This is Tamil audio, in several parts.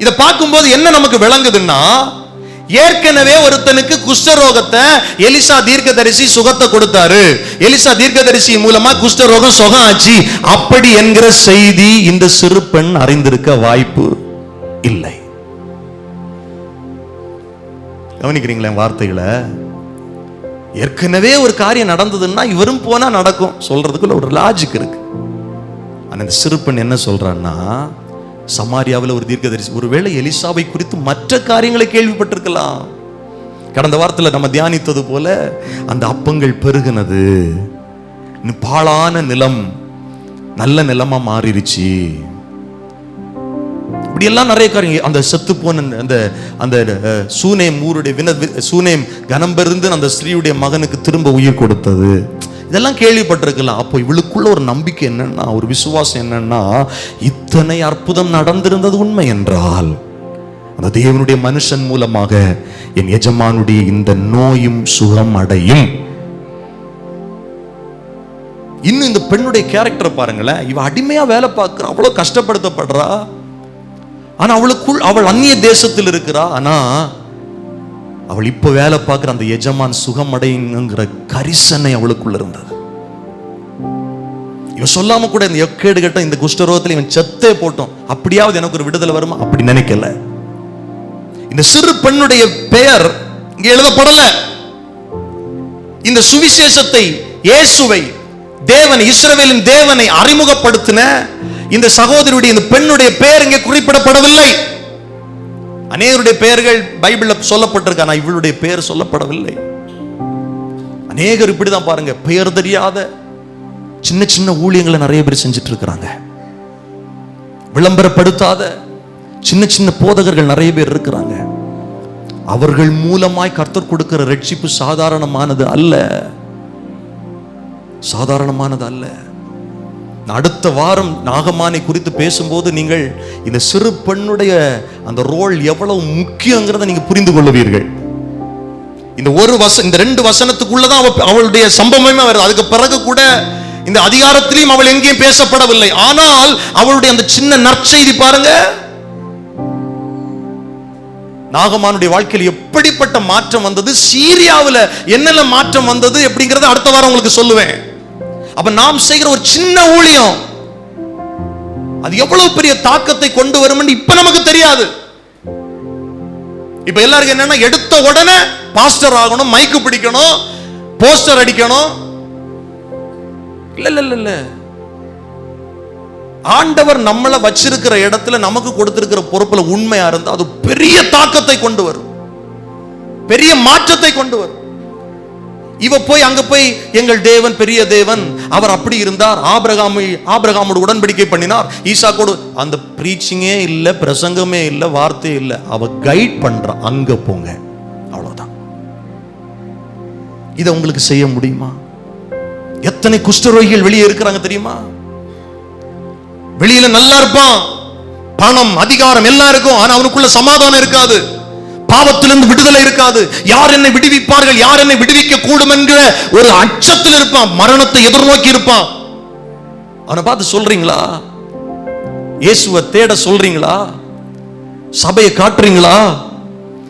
இதை பார்க்கும்போது என்ன நமக்கு விளங்குதுன்னா ஏற்கனவே ஒருத்தனுக்கு குஷ்டரோகத்தை எலிசா தீர்க்கதரிசி சுகத்தை கொடுத்தாரு. எலிசா தீர்க்கதரிசி மூலமா குஷ்டரோகம் சுகம் ஆச்சு. அப்படி என்கிற செய்தி இந்த சிறு பெண் அறிந்திருக்க வாய்ப்பு இல்லை. கவனிக்கிறீங்களே வார்த்தைகளை? ஏற்கனவே ஒரு காரியம் நடந்ததுன்னா இவரும் போனா நடக்கும். சொல்றதுக்குள்ள ஒரு லாஜிக் இருக்கு. ஆனா இந்த சிறு பெண் என்ன சொல்றான்னா சமாரியாவில் ஒரு தீர்க்கதரிசி. ஒருவேளை எலிசாவை குறித்து மற்ற காரியங்களை கேள்விப்பட்டிருக்கலாம். கடந்த வாரத்தில் நம்ம தியானித்தது போல அந்த அப்பங்கள் பெருகினது. பாழான நிலம் நல்ல நிலமா மாறிடுச்சு. இப்படியெல்லாம் நிறைய காரியம். அந்த செத்து போன அந்த அந்த சூனேம் ஊருடைய வின வி- சூனேம் கனம் பெருந்து அந்த ஸ்ரீயுடைய மகனுக்கு திரும்ப உயிர் கொடுத்தது. இதெல்லாம் கேள்விப்பட்டிருக்கலாம். அப்போ இவளுக்குள்ள ஒரு நம்பிக்கை என்னன்னா ஒரு விசுவாசம் என்னன்னா இத்தனை அற்புதம் நடந்திருந்தது உண்மை என்றால் அந்த தேவனுடைய மனுஷன் மூலமாக என் எஜமானுடைய இந்த நோயும் சுகம் அடையும். இன்னும் இந்த பெண்ணுடைய கேரக்டர் பாருங்களேன். இவ அடிமையா வேலை பார்க்குறா அவ்வளவு கஷ்டப்படுத்தப்படுறா. ஆனா அவளுக்குள் அவள் அந்நிய தேசத்தில் இருக்கிறா. ஆனா அவள் இப்ப வேலை பார்க்குற அந்த எஜமான் சுகம் அடையுங்கிற கரிசனை அவளுக்குள்ள இருந்தது. இவன் சொல்லாம கூட இந்த எக்கேடு கட்ட இந்த குஷ்டரோகத்தில் இவன் செத்தே போட்டோம். அப்படியாவது எனக்கு ஒரு விடுதலை வருமா? அப்படி நினைக்கல. இந்த சிறு பெண்ணுடைய பெயர் இங்க எழுதப்படல. இந்த சுவிசேஷத்தை இயேசுவை தேவன் இஸ்ரவேலின் தேவனை அறிமுகப்படுத்தின இந்த சகோதரியுடைய இந்த பெண்ணுடைய பெயர் இங்கே குறிப்பிடப்படவில்லை. அநேகருடைய பெயர்கள் பைபிள்ல சொல்லப்பட்டிருக்கு ஆனால் இவளுடைய பெயர் சொல்லப்படவில்லை. அநேகர் இப்படிதான் பாருங்க பெயர் தெரியாத சின்ன சின்ன ஊழியங்களை நிறைய பேர் செஞ்சுட்டு இருக்கிறாங்க விளம்பரப்படுத்தாத சின்ன சின்ன போதகர்கள் நிறைய பேர் இருக்கிறாங்க. அவர்கள் மூலமாய் கர்த்தர் கொடுக்கிற ரட்சிப்பு சாதாரணமானது அல்ல. சாதாரணமானது அல்ல. அடுத்த வாரம் நாகமானை குறித்து பேசும்போது நீங்கள் இந்த சிறு பெண்ணுடைய அந்த ரோல் எவ்வளவு முக்கியங்கிறதை நீங்க புரிந்து கொள்ளுவீர்கள். இந்த ஒரு வச இந்த ரெண்டு வசனத்துக்குள்ளதான் அவளுடைய சம்பவமே வருது. அதுக்கு பிறகு கூட இந்த அதிகாரத்திலையும் அவள் எங்கேயும் பேசப்படவில்லை. ஆனால் அவளுடைய அந்த சின்ன நற்செய்தி பாருங்க. நாகமானுடைய வாழ்க்கையில் எப்படிப்பட்ட மாற்றம் வந்தது? சீரியாவில் என்னென்ன மாற்றம் வந்தது? அப்படிங்கறத அடுத்த வாரம் உங்களுக்கு சொல்லுவேன். அப்ப நாம் செய்கிற ஒரு சின்ன ஊழியம். அது எவ்வளவு பெரிய தாக்கத்தை கொண்டு வரும் இப்ப நமக்கு தெரியாது. இப்ப எல்லாருக்கும் என்னன்னா எடுத்த உடனே பாஸ்டர் ஆகணும் மைக்கு பிடிக்கணும் போஸ்டர் அடிக்கணும். இல்ல இல்ல இல்ல இல்ல. ஆண்டவர் நம்மளை வச்சிருக்கிற இடத்துல நமக்கு கொடுத்திருக்கிற பொறுப்புல உண்மையா இருந்தா அது பெரிய தாக்கத்தை கொண்டு வரும். பெரிய மாற்றத்தை கொண்டு வரும். இவ போய் அங்க போய் எங்கள் தேவன் பெரிய தேவன் அவர் அப்படி இருந்தார். ஆபிரகாமை ஆபிரகாமோடு உடன்படிக்கை பண்ணினார். ஈசாக்கோடு அந்த ப்ரீச்சிங்கே இல்லை பிரசங்கமே இல்லை வார்த்தையே இல்லை. அவ கைட் பண்றா. அங்க போங்க. அவ்வளவுதான். இதை உங்களுக்கு செய்ய முடியுமா? எத்தனை குஷ்டரோகிகள் வெளியே இருக்கிறாங்க தெரியுமா? வெளியில நல்லா இருப்பான். பணம் அதிகாரம் எல்லாம் இருக்கும் ஆனா அவனுக்குள்ள சமாதானம் இருக்காது. பாவத்திலிருந்து விடுதலை இருக்காது. யார் என்னை விடுவிப்பார்கள்? யார் என்னை விடுவிக்க கூடும் என்கிற ஒரு அச்சத்தில் இருப்பான். மரணத்தை எதிர்நோக்கி இருப்பான். அவனை பார்த்து சொல்றீங்களா? இயேசுவை தேட சொல்றீங்களா? சபையை காட்டுறீங்களா?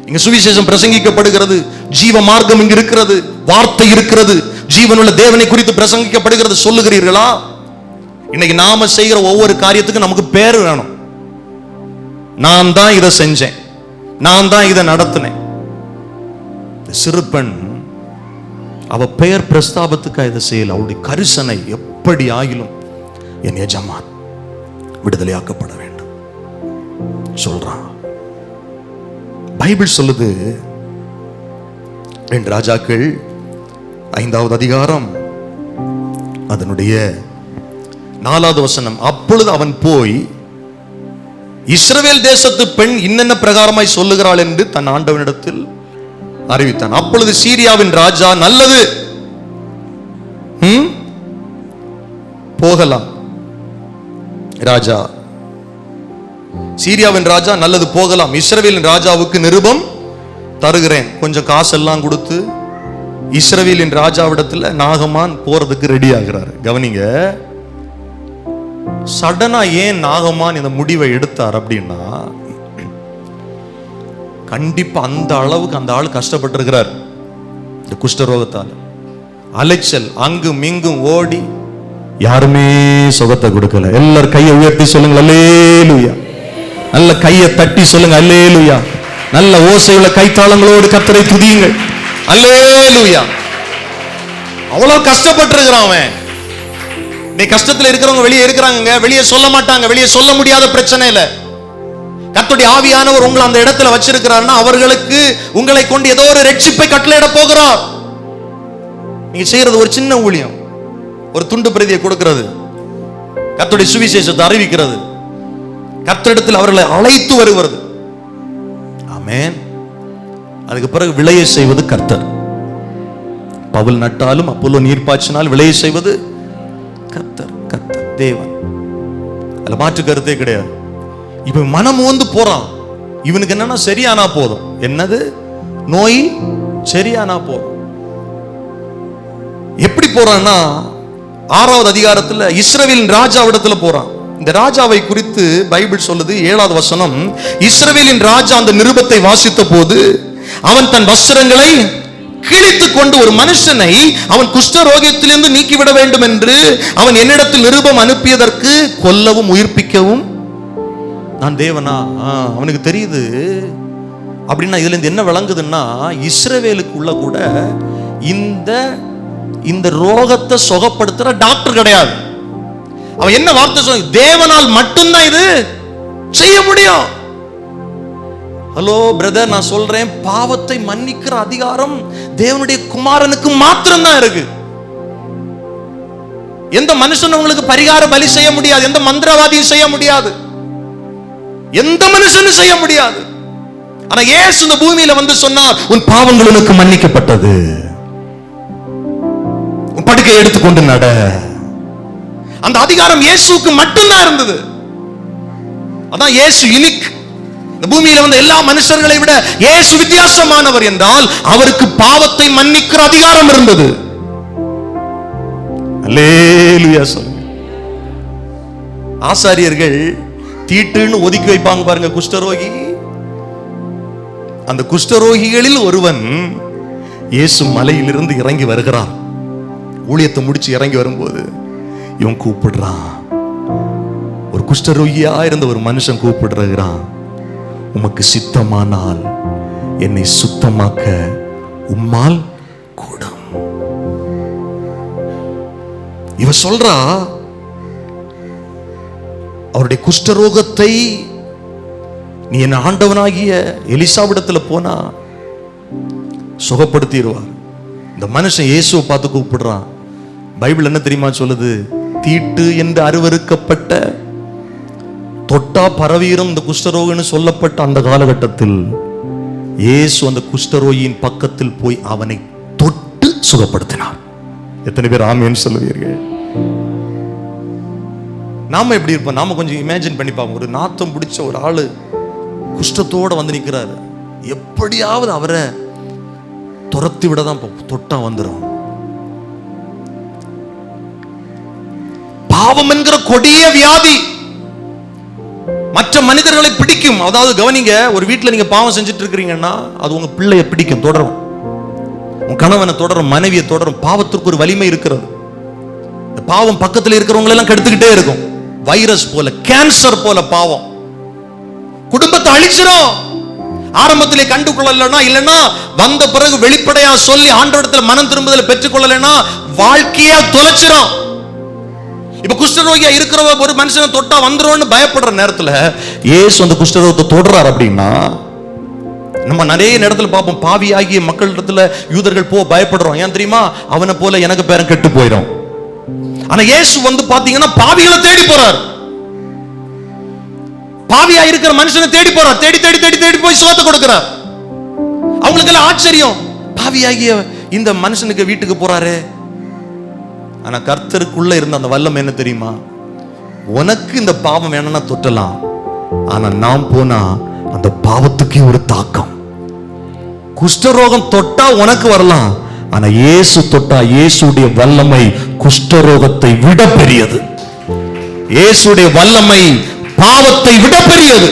இங்க சுவிசேஷம் பிரசங்கிக்கப்படுகிறது. ஜீவ மார்க்கம் இங்க இருக்கிறது. வார்த்தை இருக்கிறது. ஜீவனுள்ள தேவனை குறித்து பிரசங்கிக்கப்படுகிறது. சொல்லுகிறீர்களா? இன்னைக்கு நாம செய்கிற ஒவ்வொரு காரியத்துக்கும் நமக்கு பேர் வேணும். நான் தான் இதை செஞ்சேன். நான் தான் இதை நடத்தினேன். சிறு பெண் அவ பெயர் பிரஸ்தாபத்துக்கு இதை செய்யல. அவளுடைய கரிசனை எப்படி ஆகிலும் என் எஜமான் விடுதலையாக்கப்பட வேண்டும். சொல்றான். பைபிள் சொல்லுது ரெண்டு ராஜாக்கள் ஐந்தாவது அதிகாரம் அதனுடைய நாலாவது வசனம் அப்பொழுது அவன் போய் இஸ்ரவேல் தேசத்து பெண் இன்னென்ன பிரகாரமாய் சொல்லுகிறாள் என்று தன் ஆண்டவனிடத்தில் அறிவித்தான். அப்பொழுது சீரியாவின் ராஜா நல்லது. போகலாம். ராஜா. சீரியாவின் ராஜா நல்லது போகலாம். இஸ்ரவேலின் ராஜாவுக்கு நிருபம் தருகிறேன். கொஞ்சம் காசெல்லாம் கொடுத்து இஸ்ரவேலின் ராஜாவிடத்தில் நாகமான் போறதுக்கு ரெடி ஆகிறாரு. கவனிங்க. சடனா ஏன் நாகமான் இந்த முடிவை எடுத்தார் அப்படின்னா கண்டிப்பா அந்த அளவுக்கு அந்த ஆள் கஷ்டப்பட்டிருக்கிறார். இந்த குஷ்டரோகத்தால். அலைச்சல் அங்கும் இங்கும் ஓடி யாருமே சுகத்தை கொடுக்கல. எல்லாரும் கையை உயர்த்தி சொல்லுங்க அல்லேலுயா. நல்ல கையை தட்டி சொல்லுங்க அல்லேலுயா. நல்ல ஓசையுள்ள கைத்தாளங்களோடு கத்தரை துதியுங்கள் அல்லேலுயா. அவ்வளவு கஷ்டப்பட்டிருக்கிறான் அவன். நீ கஷ்டத்துல இருக்கிறவங்க வெளியே இருக்கிறாங்க வெளியே சொல்ல மாட்டாங்க வெளியே சொல்ல முடியாத பிரச்சனை இல்ல கர்த்தருடைய ஆவியானவர் உங்களை அந்த இடத்துல வச்சிருக்கிறாருன்னா அவர்களுக்கு உங்களை கொண்டு ஏதோ ஒரு ரட்சிப்பை கட்டளையிட போகிறார். நீங்க செய்யறது ஒரு சின்ன ஊழியம். ஒரு துண்டு பிரதியை கொடுக்கிறது. கத்துடைய சுவிசேஷத்தை அறிவிக்கிறது. கத்திடத்தில் அவர்களை அழைத்து வருகிறது. ஆமேன். அதுக்கு பிறகு விளைய செய்வது கர்த்தர். பவுல் நட்டாலும் அப்போலோ நீர் பாய்ச்சினால் விளைய செய்வது கத்தர் கத்தர். தேவன். அதுல மாற்று கருத்தே கிடையாது. இப்போ மனம் வந்து போறான். இவனுக்கு என்னன்னா சரியானா போதும். என்னது? நோய் சரியானா போதும். எப்படி போறான்னா ஆறாவது அதிகாரத்துல இஸ்ரேலின் ராஜாவிடத்துல போறான். இந்த ராஜாவை குறித்து பைபிள் சொல்லுது ஏழாவது வசனம் இஸ்ரவேலின் ராஜா அந்த நிருபத்தை வாசித்த போது அவன் தன் வஸ்திரங்களை கிழித்து கொண்டு ஒரு மனுஷனை அவன் குஷ்டரோகியத்திலிருந்து நீக்கிவிட வேண்டும் என்று அவன் என்னிடத்தில் நிருபம் அனுப்பியதற்கு கொல்லவும் உயிர்ப்பிக்கவும். நான் தேவனா? ஆ, அவனுக்கு தெரியுது. அப்படின்னா இதுல இருந்து என்ன விளங்குதுன்னா இஸ்ரவேலுக்குள்ள கூட இந்த இந்த ரோகத்தை சுகப்படுத்துற டாக்டர் கிடையாது. அவன் என்ன வார்த்தை சொன்ன தேவனால் மட்டும்தான் இது செய்ய முடியும். ஹலோ பிரதர் நான் சொல்றேன் பாவத்தை மன்னிக்கிற அதிகாரம் தேவனுடைய குமாரனுக்கு மாத்திரம்தான் இருக்கு. எந்த மனுஷன் உங்களுக்கு பரிகார பலி செய்ய முடியாது எந்த மந்திரவாதியும் செய்ய முடியாது. எந்த மனுஷனும் செய்ய முடியாது. ஆனா இயேசு இந்த பூமியில வந்து சொன்னார் உன் பாவங்கள் உனக்கு மன்னிக்கப்பட்டது. உன் படுக்கை எடுத்துக்கொண்டு நட. அந்த அதிகாரம் இயேசுக்கு மட்டும்தான் இருந்தது. அதான் இயேசு இனிக்கு இந்த பூமியில வந்த எல்லா மனுஷர்களை விட இயேசு வித்தியாசமானவர் என்றால் அவருக்கு பாவத்தை மன்னிக்கிற அதிகாரம் இருந்தது. ஆசாரியர்கள் தீட்டுன்னு ஒதுக்கி வைப்பாங்க பாருங்க குஷ்டரோகி. அந்த குஷ்டரோகிகளில் ஒருவன் இயேசு மலையிலிருந்து இறங்கி வருகிறான். ஊழியத்தை முடிச்சு இறங்கி வரும்போது இவன் கூப்பிடுறான். ஒரு குஷ்டரோகியா இருந்த ஒரு மனுஷன் கூப்பிடுறான் உமக்கு சித்தமானால் என்னை சுத்தமாக்க உம்மால் கூடும். இவ சொல்றா அவருடைய குஷ்டரோகத்தை நீ என் ஆண்டவனாகிய எலிசாவிடத்துல போனா சுகப்படுத்திடுவார். இந்த மனுஷன் இயேசுவை பார்த்து கூப்பிடுறான். பைபிள் என்ன தெரியுமா சொல்லுது? தீட்டு என்று அருவருக்கப்பட்ட தொட்டா பரவீரம் இந்த குஷ்டரோகின்னு சொல்லப்பட்ட அந்த காலகட்டத்தில் இயேசு அந்த குஷ்டரோகியின் பக்கத்தில் போய் அவனை தொட்டு சுகப்படுத்தினார். எத்தனை பேர் ஆமேன்னு சொல்லுவீர்கள்? நாம எப்படி இருப்போம்? நாம கொஞ்சம் இமேஜின் பண்ணி பார்ப்போம். ஒரு நாத்தம் பிடிச்ச ஒரு ஆளு குஷ்டத்தோட வந்து நிற்கிறாரு எப்படியாவது அவரை துரத்தி விட தான் தொட்டா வந்துடும் பாவம் என்கிற கொடிய வியாதி மற்ற மனிதர்களை பிடிக்கும். அதாவது கவனிங்க ஒரு வீட்டில் நீங்க பாவம் செஞ்சுட்டு இருக்கிறீங்கன்னா அது உங்க பிள்ளைய பிடிக்கும் தொடரும். உன் கணவனை தொடரும் மனைவியை தொடரும். பாவத்திற்கு ஒரு வலிமை இருக்கிறது. இந்த பாவம் பக்கத்தில் இருக்கிறவங்களெல்லாம் கெடுத்துக்கிட்டே இருக்கும். வைரஸ் போல கேன்சர் போல பாவம். குடும்பத்தை அழிச்சிரும். ஆரம்பத்திலே கண்டு கொள்ளலன்னா இல்லைன்னா வந்த பிறகு வெளிப்படையா சொல்லி ஆண்டோடத்தில் மனம் திரும்புதலை பெற்றுக்கொள்ளலைன்னா வாழ்க்கையா தொலைச்சிரும். இப்ப குஷ்டரோகியா இருக்கிற ஒரு மனுஷனை தொட்டா வந்துரும்னு பயப்படுற நேரத்துல ஏசு அந்த குஷ்டரோகத்தை தொடுறாரு அப்படின்னா நம்ம நிறைய நேரத்துல பார்ப்போம் பாவி ஆகி மக்கள் இடத்துல யூதர்கள் போ பயப்படுறோம். ஏன் தெரியுமா? அவனை போல எனக்கு பேரன் கெட்டு போயிடும் ஆனா இயேசு வந்து பாத்தீங்கன்னா பாவிகளை தேடி போறார். பாவியா இருக்கிற மனுஷனை தேடி போறார். தேடி தேடி தேடி தேடி போய் சுகத்தை கொடுக்கிறார். அவங்களுக்கு எல்லாம் ஆச்சரியம். பாவியாகிய இந்த மனுஷனுக்கு வீட்டுக்கு போறாரே. ஆனா கர்த்தருக்குள்ள இருந்த அந்த வல்லம் என்ன தெரியுமா? உனக்கு இந்த பாவம் வேணும்னா தொட்டலாம். ஆனா நாம் போனா அந்த பாவத்துக்கே ஒரு தாக்கம். குஷ்டரோகம் தொட்டா உனக்கு வரலாம். ஆனா இயேசு தொட்டா இயேசுடைய வல்லமை குஷ்டரோகத்தை விட பெரியது. இயேசுடைய வல்லமை பாவத்தை விட பெரியது.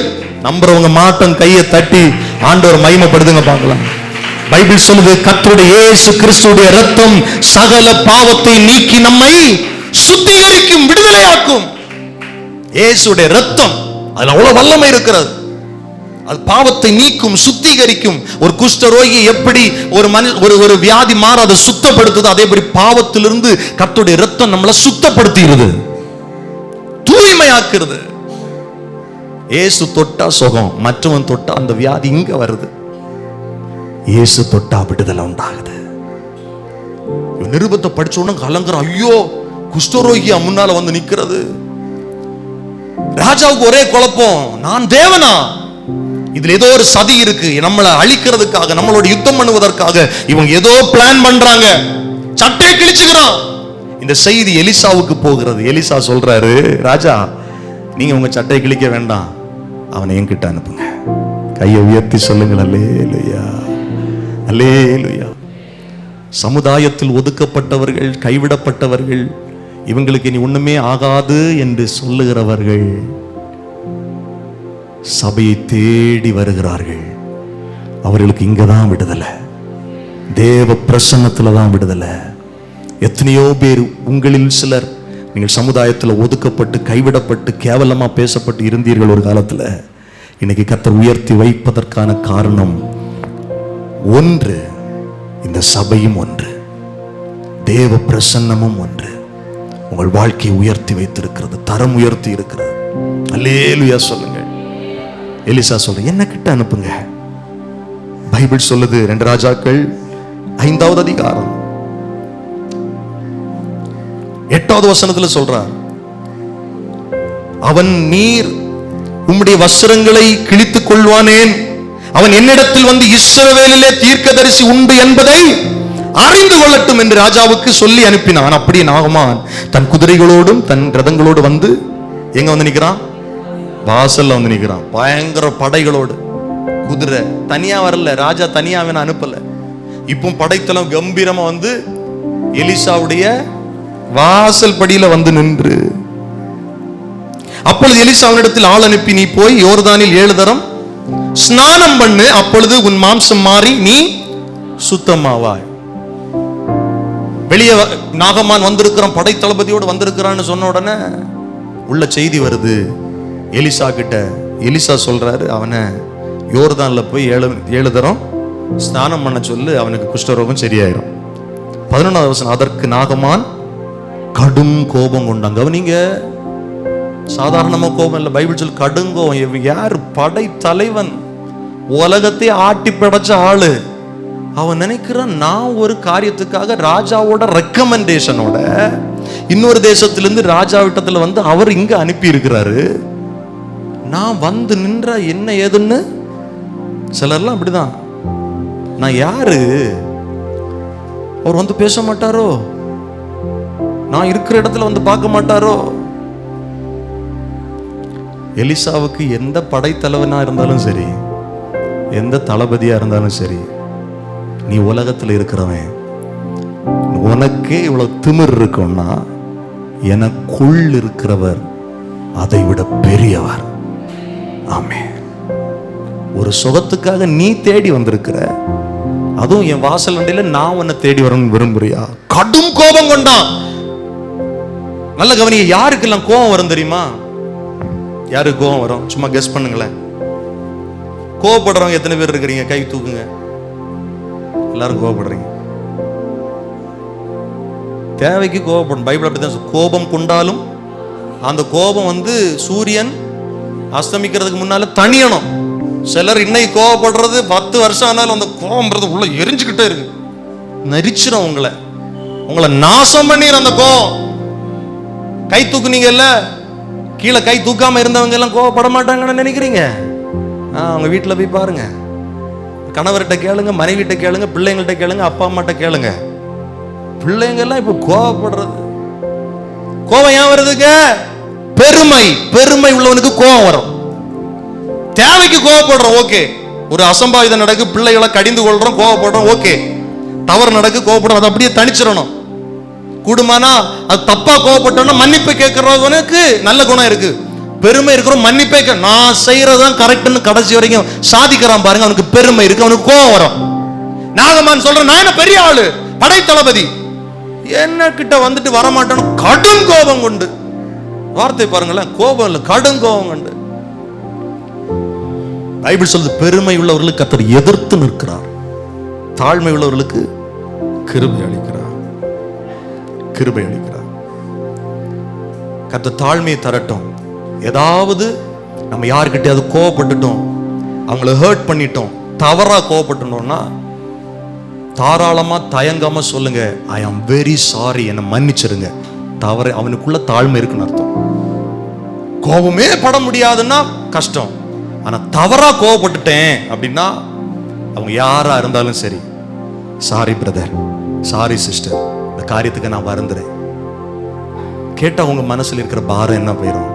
நம்புறவங்க மாட்டம் கையை தட்டி ஆண்டவர் மகிமைப்படுதுங்க பார்க்கலாம் பைபிள் சொல்லுது கத்தருடைய இயேசு கிறிஸ்துடைய ரத்தம் சகல பாவத்தை நீக்கி நம்மை சுத்திகரிக்கும் விடுதலையாக்கும். இயேசுடைய ரத்தம் அதுல அவ்வளவு வல்லமை இருக்கிறது. அது பாவத்தை நீக்கும் சுத்திகரிக்கும். ஒரு குஷ்டரோகி எப்படி ஒரு மனு ஒரு ஒரு வியாதி மாற அதை சுத்தப்படுத்துது அதே மாதிரி பாவத்திலிருந்து கத்துடைய ரத்தம் நம்மளை சுத்தப்படுத்திடுது. தூய்மையாக்குறது. ஏசு தொட்டா சுகம் மற்றவன் தொட்டா அந்த வியாதி இங்க வருது. இயேசு தொட்டா விடுதலை உண்டாகுது. நிருபத்தை படிச்ச உடனே கலங்குற ஐயோ குஷ்டரோகியா முன்னால வந்து நிக்கிறது. ராஜாவுக்கு ஒரே குழப்பம். நான் தேவனா? இதுல ஏதோ ஒரு சதி இருக்கு. நம்மளை அழிக்கிறதுக்காக நம்மளோட யுத்தம் பண்ணுவதற்காக இவங்க ஏதோ பிளான் பண்றாங்க. சட்டையை கிழிச்சுக்கிறான் இந்த செய்தி எலிசாவுக்கு போகிறது. எலிசா சொல்றாரு ராஜா நீங்க உங்க சட்டையை கிழிக்க வேண்டாம். அவனை என்கிட்ட அனுப்புங்க. கையை உயர்த்தி சொல்லுங்களே இல்லையா அல்லேலுயா சமுதாயத்தில் ஒதுக்கப்பட்டவர்கள் கைவிடப்பட்டவர்கள் இவங்களுக்கு இனி ஒண்ணுமே ஆகாது என்று சொல்லுகிறவர்கள் சபையை தேடி வருகிறார்கள். அவர்களுக்கு இங்கே தான் விடுதலை. தேவ பிரசன்னத்தில் தான் விடுதலை. எத்தனையோ பேர் உங்களில் சிலர் நீங்கள் சமுதாயத்தில் ஒதுக்கப்பட்டு கைவிடப்பட்டு கேவலமா பேசப்பட்டு இருந்தீர்கள் ஒரு காலத்தில். இன்னைக்கு கத்தர் உயர்த்தி வைப்பதற்கான காரணம் ஒன்று இந்த சபையும் ஒன்று தேவ பிரசன்னமும் ஒன்று. உங்கள் வாழ்க்கையை உயர்த்தி வைத்திருக்கிறது தரம் உயர்த்தி இருக்கிறது. அல்லேலுயா சொல்லுங்க எலிசா சொல்ற என்ன கிட்ட அனுப்புங்க? பைபிள் சொல்லுது ரெண்டு ராஜாக்கள் ஐந்தாவது அதிகாரம். எட்டாவது வசனத்துல சொல்றார் அவன் நீர் உம்முடைய வஸ்திரங்களை கிழித்துக் கொள்வானேன் அவன் என்னிடத்தில் வந்து இஸ்ரவேலிலே தீர்க்கதரிசி உண்டு என்பதை அறிந்து கொள்ளட்டும் என்று ராஜாவுக்கு சொல்லி அனுப்பினான். அப்படி நாகமான் தன் குதிரைகளோடும் தன் ரதங்களோடு வந்து எங்க வந்து நிக்கிறான்? வாசல்ல வந்து நிக்கிறான். பயங்கர படைகளோடு. குதிரை. தனியா வரல. ராஜா தனியா அவனை அனுப்பல. இப்போ படைத்தளம் கம்பீரமா வந்து எலிசாவுடைய வாசல் படியில வந்து நின்று. அப்பொழுது எலிசா அவனிடத்தில் ஆள் அனுப்பி நீ போய் யோர்தானில் ஏழு தரம் ஸ்நானம் பண்ணு அப்பொழுது உன் மாம்சம் மாறி நீ சுத்தமாவாய். வெளியே நாகமான் வந்திருக்கிறான் படை தளபதியோடு வந்திருக்கிறான்னு சொன்ன உடனே உள்ள செய்தி வருது. எலிசா கிட்ட எலிசா சொல்றாரு அவனை யோர்தான்ல போய் ஏழு ஏழு தரம் ஸ்நானம் பண்ண சொல்லு அவனுக்கு குஷ்டரோகம் சரியாயிரும். பதினொன்றாவது வருஷம் அதற்கு நாகமான் கடும் கோபம் கொண்டாங்க கவனிங்க சாதாரணமாக கோபம் இல்லை. பைபிள் சொல் கடுங்கோம் யார்? படை தலைவன் உலகத்தை ஆட்டி படைச்ச ஆளு. அவன் நினைக்கிறான் நான் ஒரு காரியத்துக்காக ராஜாவோட ரெக்கமெண்டேஷனோட இன்னொரு தேசத்திலிருந்து ராஜா விட்டத்தில் வந்து அவர் இங்க அனுப்பி இருக்கிறாரு நான் வந்து நின்ற என்ன ஏதுன்னு? சிலர்லாம் அப்படிதான். நான் யாரு? அவர் வந்து பேச மாட்டாரோ? நான் இருக்கிற இடத்துல வந்து பார்க்க மாட்டாரோ? எலிசாவுக்கு எந்த படைத்தலைவனாக இருந்தாலும் சரி எந்த தளபதியாக இருந்தாலும் சரி நீ உலகத்தில் இருக்கிறவன் உனக்கே இவ்வளோ திமிர் இருக்கும்னா எனக்குள் இருக்கிறவர் அதை விட பெரியவர். ஆமே ஒரு சுகத்துக்காக நீ தேடி வந்திருக்கிற அதுவும் என் வாசல் வண்டியில் நான் உன்னை தேடி வரணும்னு விரும்புறியா? கடும் கோபம் கொண்டான். நல்ல கவனிங்க யாருக்கெல்லாம் கோபம் வரும் தெரியுமா? யாருக்கு கோபம் வரும்? சும்மா கெஸ் பண்ணுங்களேன். கோவப்படுறவங்க எத்தனை பேர் இருக்கிறீங்க? கை தூக்குங்க. எல்லாரும் கோவப்படுறீங்க. தேவைக்கு கோபப்படும் பைபிள் அப்படிதான் கோபம் கொண்டாலும் அந்த கோபம் வந்து சூரியன் அஸ்தமிக்கிறதுக்கு முன்னால தனியணும். சிலர் இன்னைக்கு கோவப்படுறது பத்து வருஷம் ஆனாலும் அந்த கோபம்ன்றது உள்ள எரிஞ்சுக்கிட்டே இருக்கு. நரிச்சிடும் உங்களை. உங்களை நாசம் பண்ணிடும் அந்த கோபம். கை தூக்குனீங்கல்ல கீழே கை தூக்காம இருந்தவங்க எல்லாம் கோவப்பட மாட்டாங்கன்னு நினைக்கிறீங்க? ஆ, அவங்க வீட்டில் போய் பாருங்க. கணவர்கிட்ட கேளுங்க மனைவிட்ட கேளுங்க பிள்ளைங்கள்ட்ட கேளுங்க அப்பா அம்மாட்ட கேளுங்க. பிள்ளைங்க எல்லாம் இப்போ கோவப்படுறது. கோவம் ஏன் வருதுங்க? பெருமை பெருமை உள்ளவனுக்கு கோவம் வரும். தேவைக்கு கோவப்படுறோம் ஓகே. ஒரு அசம்பாவிதம் நடக்கு பிள்ளைகளை கடிந்து கொள்றோம் கோவப்படுறோம் ஓகே. தவறு நடக்கு கோவப்படுறோம் அதை அப்படியே தணிச்சிடணும் கூடுமானா? அது தப்பா கோவப்பட்டோம்னா மன்னிப்பு கேட்கறவனுக்கு நல்ல குணம் இருக்கு. பெருமை இருக்கிறோம் மன்னிப்பே கே- நான் செய்யறதுதான் கரெக்ட்னு கடைசி வரைக்கும் சாதிக்கிறான் பாருங்க அவனுக்கு பெருமை இருக்கு அவனுக்கு கோவம் வரும். நாகமான் சொல்றேன் நான் என்ன பெரிய ஆளு? படை தளபதி. என்ன கிட்ட வந்துட்டு வரமாட்டானு கடும் கோபம் கொண்டு வார்த்தை பாருங்களேன் கோபம் இல்லை கடும் கோபம் கொண்டு பைபிள் சொல்றது பெருமை உள்ளவர்களுக்கு கத்தர் எதிர்த்து நிற்கிறார். தாழ்மை உள்ளவர்களுக்கு கிருபை அளிக்கிறார். கிருபை அளிக்கிறார். கத்த தாழ்மையை தரட்டும். ஏதாவது நம்ம யாருக்கிட்டையாவது கோவப்பட்டுட்டோம் அவங்கள ஹர்ட் பண்ணிட்டோம் தவறா கோவப்பட்டுட்டோம்னா தாராளமா தயங்காம சொல்லுங்க ஐ ஆம் வெரி சாரி என்னை மன்னிச்சிருங்க. தவறு அவனுக்குள்ள தாழ்மை இருக்குன்னு அர்த்தம். கோபமே பட முடியாதுன்னா கஷ்டம். ஆனா தவறா கோவப்பட்டுட்டேன் அப்படின்னா அவங்க யாரா இருந்தாலும் சரி. சாரி பிரதர் சாரி சிஸ்டர் காரியத்துக்கு நான் வருந்துறேன். கேட்ட அவங்க மனசுல இருக்கிற பாரம் என்ன போயிடும்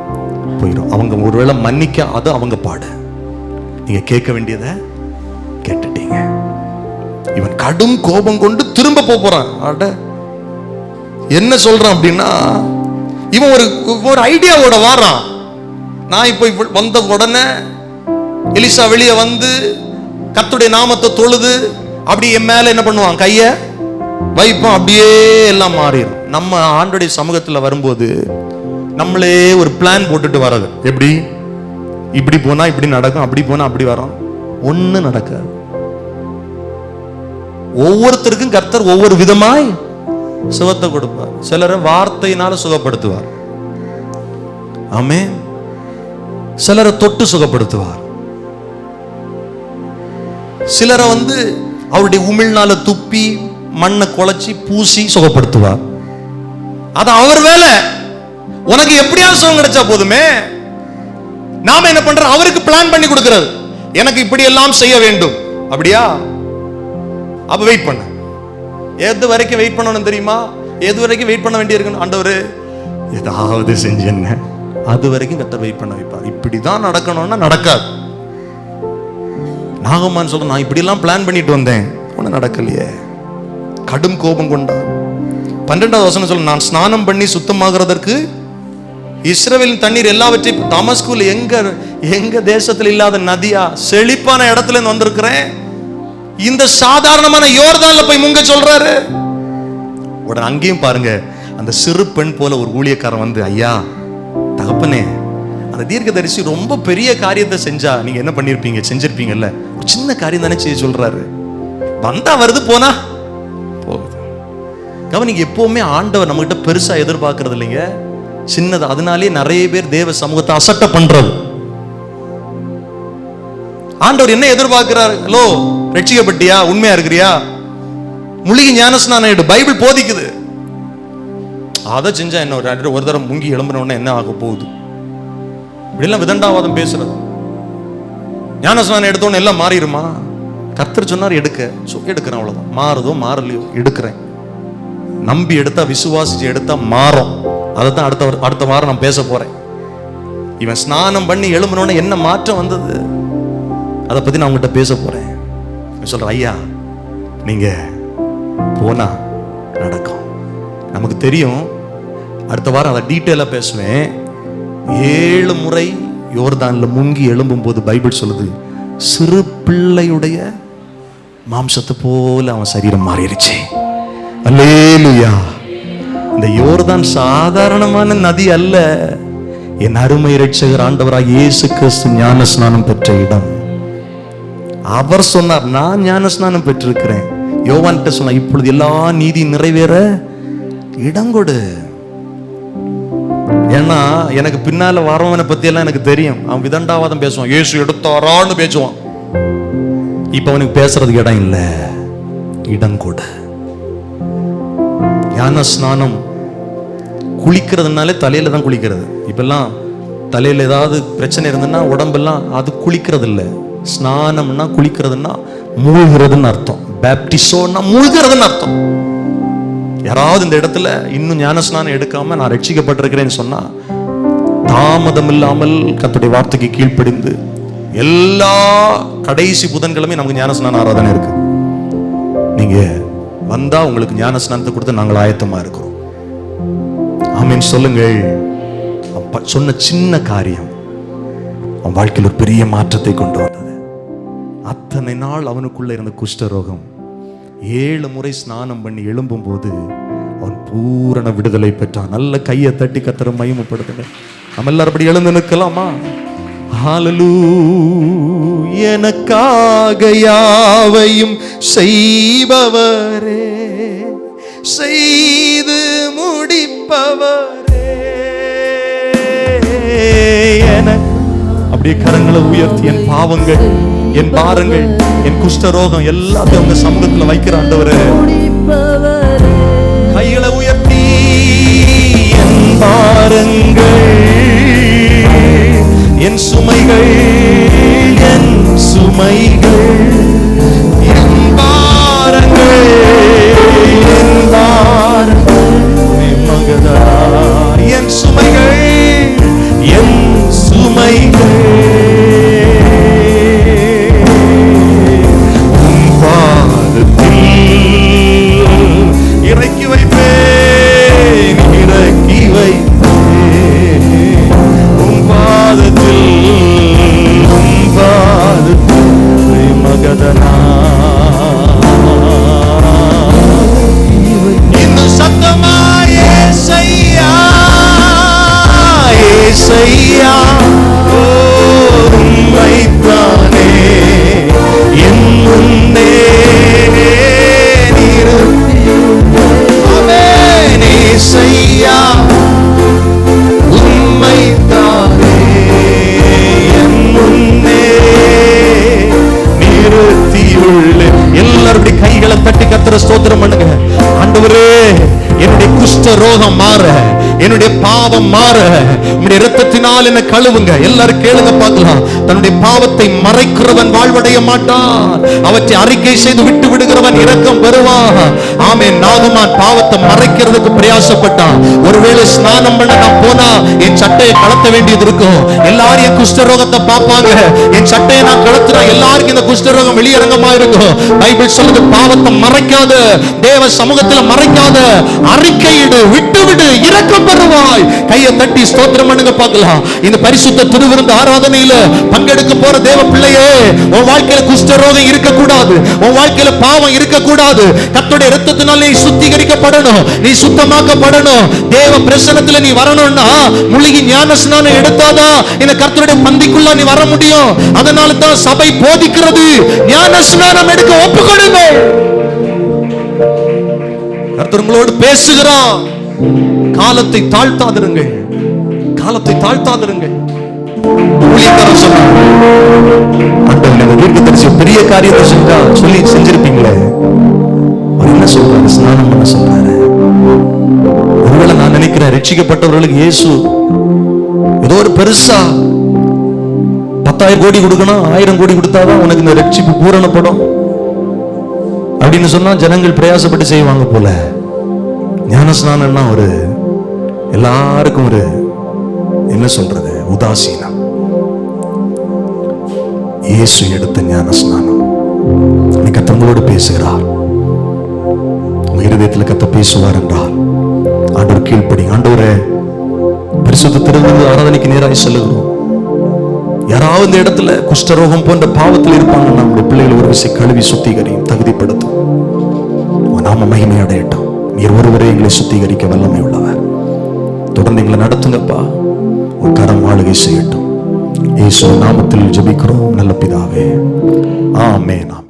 போயிடும் அவங்க ஒருவேளை மன்னிக்க அது அவங்க பாடு. நீங்க கேட்க வேண்டியதை கேட்டுட்டீங்க. இவன் கடும் கோபம் கொண்டு திரும்ப போப் போறான். அட என்ன சொல்றான் அப்படின்னா இவன் ஒரு ஒரு ஐடியாவோட வாரான். நான் இப்போ வந்த உடனே எலிசா வெளியே வந்து கத்துடைய நாமத்தை தொழுது அப்படி என் மேல என்ன பண்ணுவான்? கைய வைப்போம் அப்படியே எல்லாம் மாறிடும். நம்ம ஆண்டுடைய சமூகத்துல வரும்போது நம்மளே ஒரு பிளான் போட்டுட்டு வர்றது. எப்படி? இப்படி போனா இப்படி நடக்கும் அப்படி போனா அப்படி வரும். ஒண்ணு நடக்காது. ஒவ்வொருத்தருக்கும் கர்த்தர் ஒவ்வொரு விதமாய் சுகத்தை கொடுப்பார். சிலரை வார்த்தையினால சுகப்படுத்துவார். ஆமே சிலரை தொட்டு சுகப்படுத்துவார். சிலரை வந்து அவருடைய உமிழ்நாள துப்பி மண்ணை குலைச்சி பூசி சுகப்படுத்துவார் அது அவர் வேலை. உனக்கு எப்படியாவது சுகம் கிடைச்சா போதுமே. நாம என்ன பண்றோம் அவருக்கு பிளான் பண்ணி கொடுக்கிறது. எனக்கு இப்படி எல்லாம் செய்ய வேண்டும். அப்படியா? அப்ப வெயிட் பண்ண. எது வரைக்கும் வெயிட் பண்ணணும் தெரியுமா? எது வரைக்கும் வெயிட் பண்ண வேண்டியிருக்கணும் ஆண்டவர் ஏதாவது செஞ்சேன்னு அது வரைக்கும் கத்தர் வெயிட் பண்ண வைப்பார். இப்படிதான் நடக்கணும்னா நடக்காது. நாகம்மான்னு சொல்ல நான் இப்படியெல்லாம் பிளான் பண்ணிட்டு வந்தேன். ஒன்றும் நடக்கலையே. கடும் கோபம் கொண்டார் பன்னெண்டாவது வசனம் சொல்ல நான் ஸ்நானம் பண்ணி சுத்தமாகிறதற்கு இஸ்ரவேலின் தண்ணீர் எல்லாவற்றையும் தமஸ்குல எங்க எங்க தேசத்துல இல்லாத நதியா செழிப்பான இடத்துல இருந்து வந்திருக்கிறேன். இந்த சாதாரணமான யோர்தான்ல போய் முங்க சொல்றாரு. உடனே அங்கேயும் பாருங்க அந்த சிறு பெண் போல ஒரு ஊழியக்காரன் வந்து ஐயா தகப்பனே அந்த தீர்க்கதரிசி ரொம்ப பெரிய காரியத்தை செஞ்சா நீங்க என்ன பண்ணிருப்பீங்க? செஞ்சிருப்பீங்கல்ல? ஒரு சின்ன காரியம் தானே செய்ய சொல்றாரு. வந்தா வருது போனா கவனிங்க எப்பவுமே ஆண்டவர் நம்மகிட்ட பெருசா எதிர்பார்க்கறது இல்லைங்க. சின்னது அதனாலே நிறைய பேர் தேவ சமூகத்தை அசட்ட பண்றது ஆண்டவர் என்ன எதிர்பார்க்கிறார்? ஹலோ ரட்சிக்கப்பட்டியா? உண்மையா இருக்கிறியா? முழுகி ஞானஸ்நானம் எடு பைபிள் போதிக்குது. அதை செஞ்சா என்ன ஒரு ஒரு தடவை முங்கி எழும்புன உடனே என்ன ஆக போகுது? இப்படிலாம் விதண்டாவாதம் பேசுறது. ஞானஸ்நானம் எடுத்தோன்னு எல்லாம் மாறிடுமா? கர்த்தர் சொன்னார் எடுக்க. சோ எடுக்கிறேன் அவ்வளோதான் மாறுதோ மாறலையோ எடுக்கிறேன். நம்பி எடுத்தா விசுவாசிச்சு எடுத்தா மாறும். அதை தான் அடுத்த அடுத்த வாரம் நான் பேச போறேன். இவன் ஸ்நானம் பண்ணி எழும்புனோடனே என்ன மாற்றம் வந்தது? அதை பத்தி நான் உங்ககிட்ட பேச போறேன். இவன் சொல்றேன் ஐயா நீங்க போனா நடக்கும். நமக்கு தெரியும். அடுத்த வாரம் அதை டீட்டெயிலாக பேசுவேன். ஏழு முறை யோர்தான்ல முங்கி எழும்பும் போது பைபிள் சொல்லுது சிறு பிள்ளையுடைய மாம்சத்தை போல அவன் சரீரம் மாறிடுச்சு. அல்லேலுயா. இந்த யோர்தான் சாதாரணமான நதி அல்ல. என் அருமை ரட்சகர் ஆண்டவராக இயேசு கிறிஸ்து ஞான ஸ்நானம் பெற்ற இடம். அவர் சொன்னார் நான் ஞான ஸ்நானம் பெற்றிருக்கிறேன். யோவான்கிட்ட சொன்னார் இப்பொழுது எல்லா நீதி நிறைவேற இடம் கொடு. ஏன்னா எனக்கு பின்னால வரவனை பத்தி எல்லாம் எனக்கு தெரியும். அவன் விதண்டாவாதம் பேசுவான். இயேசு எடுத்தாரான்னு பேசுவான். இப்ப அவனுக்கு பேசுறதுக்கு இடம் இல்ல. இடம் கூட. ஞான ஸ்நானம் குளிக்கிறதுனாலே தலையில தான் குளிக்கிறது. இப்பெல்லாம் தலையில ஏதாவது பிரச்சனை இருந்ததுன்னா உடம்பெல்லாம் அது குளிக்கிறது இல்லை ஸ்நானம்னா குளிக்கிறதுன்னா மூழ்கிறதுன்னு அர்த்தம். பேப்டிசோன்னா மூழ்கிறதுன்னு அர்த்தம். யாராவது இந்த இடத்துல இன்னும் ஞானஸ்நானம் எடுக்காம நான் ரட்சிக்கப்பட்டிருக்கிறேன்னு சொன்னா தாமதம் இல்லாமல் கத்துடைய வார்த்தைக்கு கீழ்ப்படிந்து எல்லா கடைசி புதன்கிழமை நமக்கு ஞானஸ்நான ஆராதனை இருக்கு. நீங்க வந்தா உங்களுக்கு ஞான ஸ்நானத்தை கொடுத்து நாங்கள் ஆயத்தமா இருக்கிறோம். ஆமீன். சொல்லுங்கள். சொன்ன சின்ன காரியம். அவன் வாழ்க்கையில் ஒரு பெரிய மாற்றத்தை கொண்டு வந்தது. அத்தனை நாள் அவனுக்குள்ள இருந்த குஷ்டரோகம். ஏழு முறை ஸ்நானம் பண்ணி எழும்பும் போது அவன் பூரண விடுதலை பெற்றான். நல்ல கையை தட்டி கத்திர மயமப்படுத்துங்க நம்ம எல்லாரும் அப்படி எழுந்து நிற்கலாமா? ஹalleluya எனக்காக யாவையும் செய்பவரே செய்து முடிப்பவரே. என அப்படியே கரங்களை உயர்த்தி என் பாவங்கள் என் பாரங்கள் என் குஷ்டரோகம் எல்லாத்தையும் உங்க சமூகத்துல வைக்கிற ஆண்டவரே. கைகளை உயர்த்தி என் பாரங்கள். சுமைகள் என் சுமைகள். தட்டி ஸ்தோத்திரம் பண்ணுங்க. ஆண்டவரே என்னுடைய குஷ்ட ரோகம் மாற. என்னுடைய பாவம் மாற உம்முடைய இரத்தத்தினால் என்ன கழுவுங்க. எல்லாரும் கேளுங்க பார்க்கலாம். தன்னுடைய பாவத்தை மறைக்கிறவன் வாழ்வடைய மாட்டான். அவற்றை அறிக்கை செய்து விட்டு விடுகிறவன் இரக்கம் பெறுவான் ஆமே நாகமான் பாவத்தை மறைக்கிறதுக்கு பிரயாசப்பட்டான். ஒருவேளை ஸ்நானம் பண்ண நான் போனா என் சட்டையை கலத்த வேண்டியது இருக்கும். எல்லாரும் என் குஷ்டரோகத்தை பார்ப்பாங்க. என் சட்டையை நான் கலத்துனா எல்லாருக்கும் இந்த குஷ்டரோகம் வெளியரங்கமா இருக்கும். பைபிள் சொல்லுது பாவத்தை மறைக்காத தேவ சமூகத்துல மறைக்காத அறிக்கையிடு விட்டு விடு இரக்கம் பெறுவாய் கையை தட்டி ஸ்தோத்திரம் பண்ணுங்க பார்க்கலாம். இந்த பரிசுத்த திருவிருந்து ஆராதனையில பங்கெடுக்க போற தேவ பிள்ளையே உன் வாழ்க்கையில குஷ்டரோகம் இருக்கக்கூடாது. உன் வாழ்க்கையில பாவம் இருக்கக்கூடாது. கத்துடைய ரத்தத்தினால நீ சுத்திகரிக்கப்படணும். நீ சுத்தமாக்கப்படணும். தேவ பிரசனத்துல நீ வரணும்னா முழுகி ஞான ஸ்நானம் எடுத்தாதான் இந்த கர்த்தருடைய பந்திக்குள்ள நீ வர முடியும். அதனால தான் சபை போதிக்கிறது. ஞான ஸ்நானம் எடுக்க ஒப்பு கொடுங்க கர்த்தர் உங்களோடு பேசுகிறான் காலத்தை தாழ்த்தாதிருங்கள். காலத்தை தாழ்த்தாதிருங்கள். ஊழியக்காரன் சொன்னான் ஆண்டவர் இந்த பெரிய காரியத்தை செஞ்சா சொல்லி செஞ்சிருப்பீங்களே. என்ன சொல்றாரு? ஸ்நானம் பண்ண சொல்றாரு. ஒருவேளை நான் நினைக்கிறேன் ரட்சிக்கப்பட்டவர்களுக்கு இயேசு ஏதோ ஒரு பெருசா பத்தாயிரம் கோடி கொடுக்கணும் ஆயிரம் கோடி கொடுத்தாதான் உனக்கு இந்த ரட்சிப்பு பூரணப்படும். அப்படின்னு சொன்னா ஜனங்கள் பிரயாசப்பட்டு செய்வாங்க போல. ஞானஸ்நானம்னா ஒரு எல்லாருக்கும் ஒரு என்ன சொல்றது? உதாசீனம். இயேசு எடுத்த ஞானஸ்நானம். நீ கத்தங்களோடு பேசுகிறார். இருதயத்தில் கத்த பேசுவார் என்றால் ஆண்டவர் கீழ்ப்படி ஆண்டவரே பரிசுத்த திருவிழா ஆராதனைக்கு நேராய் செல்லுகிறோம். யாராவது இந்த இடத்துல குஷ்டரோகம் போன்ற பாவத்தில் இருப்பாங்க நம்முடைய பிள்ளைகள் ஒரு விசை கழுவி சுத்திகரியும் தகுதிப்படுத்தும். நாம மகிமை அடையட்டும். நீர் ஒருவரே எங்களை சுத்திகரிக்க வல்லமை உள்ளார் தொடர்ந்து எங்களை நடத்துங்கப்பா. உன் கரம் ஆளுகை செய்யட்டும். ஏசோ நாமத்தில் ஜபிக்கிறோம். நல்ல பிதாவே. ஆமென்.